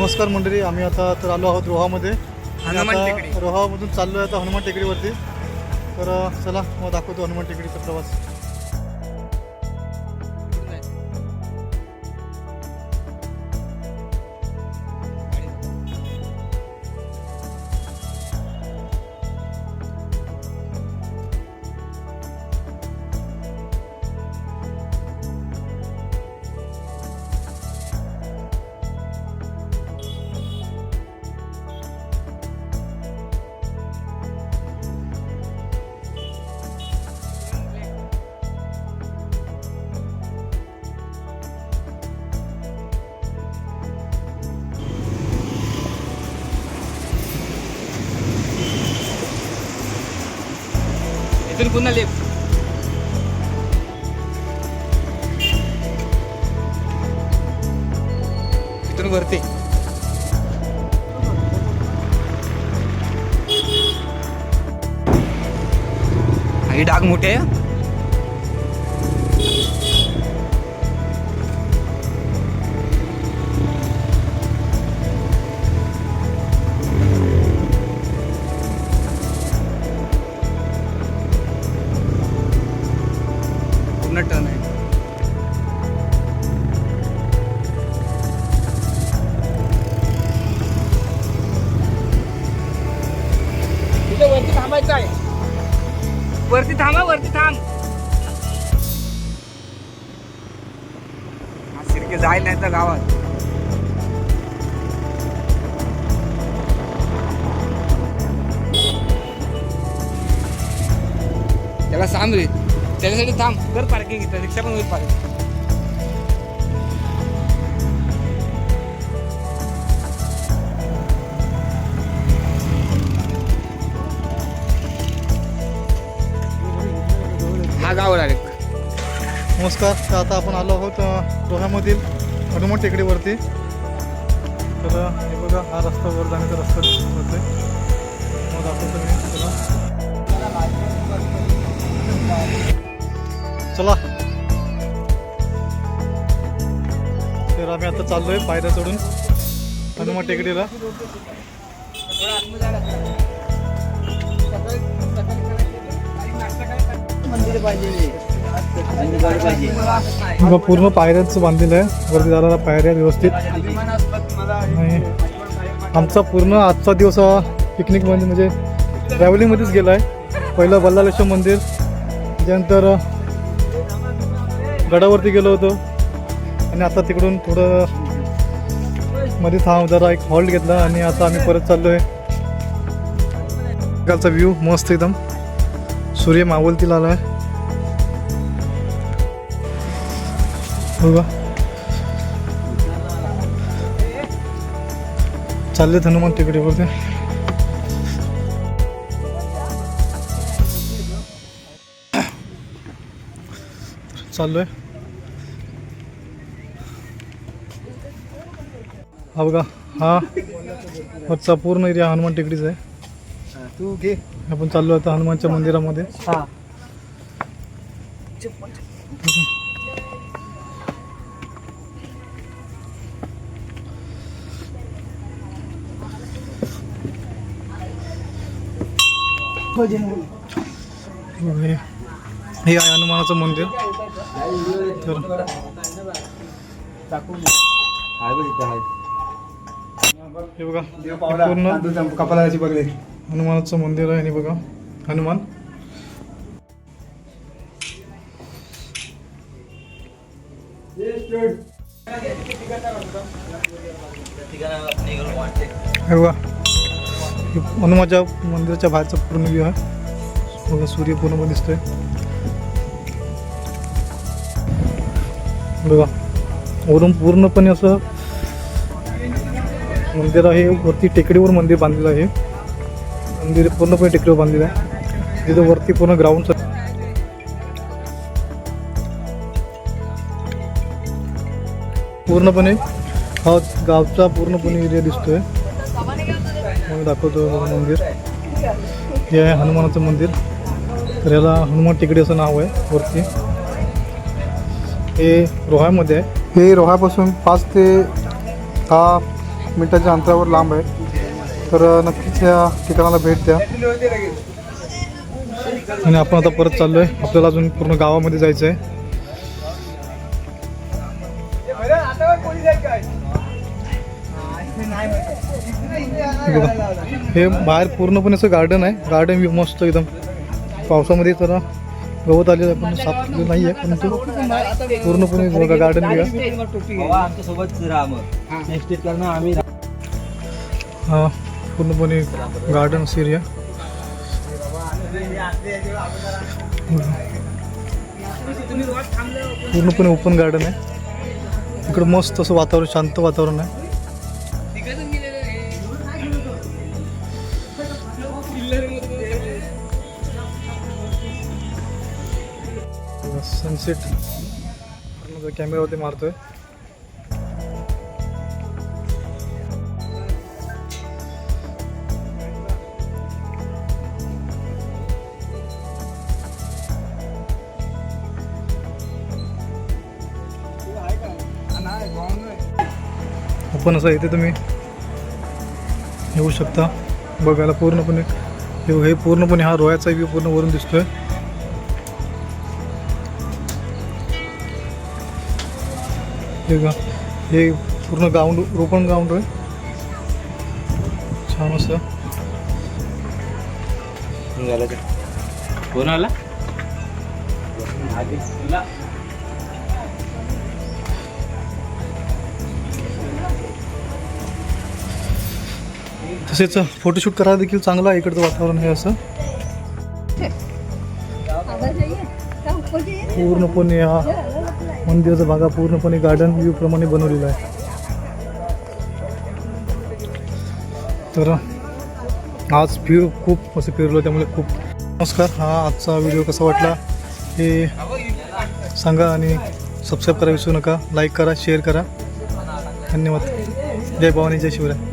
नमस्कार मंडळी आम्ही आता तर आलो आहोत रोहामध्ये. रोहामधून चाललो आहे आता हनुमान टेकडीवरती. तर चला मग दाखवतो हनुमान टेकडीचा प्रवास. इथून पुन्हा लेफ्ट. इथून वरती. ही डाग मोठे आहे. पूर्ण टर्न आहे. वरती थांबायचं आहे. वरती थांबा वरती थांब. सिरके जाईल नाही तर गावात. त्याला सांग त्याच्यासाठी थांब. कर पार्किंग इथं रिक्षा पण होईल पार्किंग हा गाव डायरेक्ट. नमस्कार तर आता आपण आलो आहोत अ, रोह्यामधील हनुमान टेकडीवरती. तर हे बघा हा रस्ता वर जाण्याचा रस्ता होते. मग दाखवतो मी चला. तर आम्ही आता चाललोय पायऱ्या चढून हनुमान टेकडीला. पूर्ण पायऱ्याच बांधलेलं आहे. वरती जायला पायऱ्या व्यवस्थित. आणि आमचा पूर्ण आजचा दिवस हा म्हणजे म्हणजे ट्रॅव्हलिंगमध्येच गेला आहे पहिलं बल्लालेश्वर मंदिर त्याच्यानंतर गडावरती गेलो होतो. आणि आता तिकडून थोडं मध्ये थांब जरा एक हॉल्ट घेतला आणि आता आम्ही परत चाललो आहे कालचा व्ह्यू मस्त एकदम. सूर्य मावलतील आला आहे बघा. चाललेत हनुमान तिकडे टेकडीवरती चाललोय. हा बघा हा. वरचा पूर्ण एरिया हनुमान टेकडीचा आहे. तू घे. आपण चाललो आता हनुमानच्या मंदिरामध्ये. हा. आहे हनुमानाचं मंदिर. तर हे बघा पूर्ण कपालाची बघले. हनुमानाचं मंदिर आहे आणि बघा हनुमान. हे बघा हे हनुमाच्या मंदिराच्या बाहेरचा पूर्ण व्ह्यू आहे. बघा सूर्य पूर्ण दिसतोय. बघा वरून पूर्णपणे असं मंदिर आहे. वरती टेकडीवर मंदिर बांधलेलं आहे. मंदिर पूर्णपणे टेकडीवर बांधलेलं आहे. तिथं वरती पूर्ण ग्राउंड पूर्णपणे हा गावचा पूर्णपणे एरिया दिसतोय. मग दाखवतो मंदिर. हे आहे हनुमानाचं मंदिर. तर याला हनुमान टेकडी असं नाव आहे वरती. हे रोहामध्ये आहे. हे रोहापासून पाच ते दहा मिनिटाच्या अंतरावर लांब आहे. तर नक्कीच या ठिकाणाला भेट द्या. आणि आपण आता परत चाललोय. आपल्याला अजून पूर्ण गावामध्ये जायचं आहे हे हे बाहेर पूर्णपणे असं गार्डन आहे. गार्डन मस्त एकदम. पावसामध्ये तर गवत आलेलं आहे पण साफ केलेलं नाही आहे परंतु पूर्णपणे गार्डन हा पूर्णपणे गार्डन एरिया पूर्णपणे ओपन गार्डन आहे. इकडं मस्त असं वातावरण शांत वातावरण आहे. सनसेट कॅमेरावरती मारतोय. ओपन असं इथे तुम्ही येऊ शकता. बघायला पूर्णपणे हे हे पूर्णपणे हा रोयाचा व्ह्यू पूर्ण वरून दिसतोय. हे बघा हे पूर्ण ग्राउंड ओपन ग्राउंड आहे. छान असं. कोणाला तसेच फोटोशूट करायला देखील चांगलं आहे इकडचं वातावरण हे असं. पूर्णपणे हा. मंदिराचा भागा पूर्णपणे गार्डन व्ह्यू प्रमाणे बनवलेला आहे. तर आज फिर खूप असं फिरलो त्यामुळे खूप नमस्कार. हा आजचा व्हिडिओ कसा वाटला हे सांगा आणि सबस्क्राईब करा विसरू नका. लाईक करा शेअर करा. धन्यवाद. जय भवानी जय शिवराय.